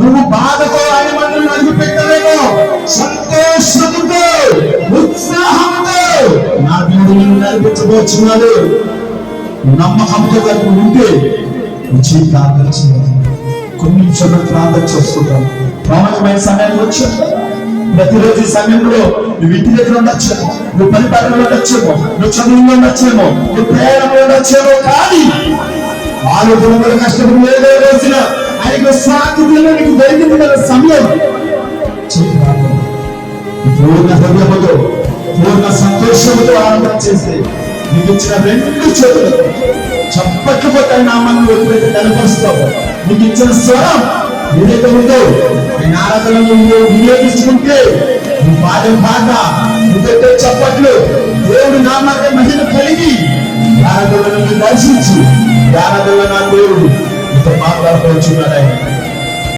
నువ్వు బాధతో ఆయన మనల్ని అడుగు పెట్టలేమో సంతోషముతో ఉత్సాహంతో నా దేవుడు నడిపించబోచున్నాడు. నమ్మకంతో కలిపి ఉంటే వచ్చి ప్రార్థన చేయాలి కొన్ని నిమిషాలు ప్రార్థన చేస్తుంటాం ప్రాముఖ్యమైన సమయానికి వచ్చాం. ప్రతిరోజు ఈ సమయంలో నువ్వు ఇంటి దగ్గర ఉండొచ్చేమో నువ్వు పరిపాలనలో ఉండొచ్చేమో నువ్వు చదువులో ఉండొచ్చేమో నువ్వు ప్రయాణంలో ఉండొచ్చేమో కానీ ఆరోగ్యంలో కష్టపడి లేదు రోజున సాధ్యతలో నీకు దొరికింది కదా సమయం. పూర్ణ హృదయముతో పూర్ణ సంతోషముతో ఆనందం చేస్తే నీకు ఇచ్చిన రెండు చేతులు చప్పట్లు నామాన్ని ఎప్పుడైతే కనపరుస్తావు. నీకు ఇచ్చిన స్వరం ఏదైతే ఉందో ఆయన ఆరాధనలు నువ్వు వినియోగించుకుంటే నీ పాడే పాట నువ్వు చప్పట్లు దేవుడు నామాన్ని మహిళ కలిగి ఆరాధనలను దర్శించి ఆరాధన నా దేవుడు నీతో మాట్లాడుకోవచ్చున్నాడు ఆయన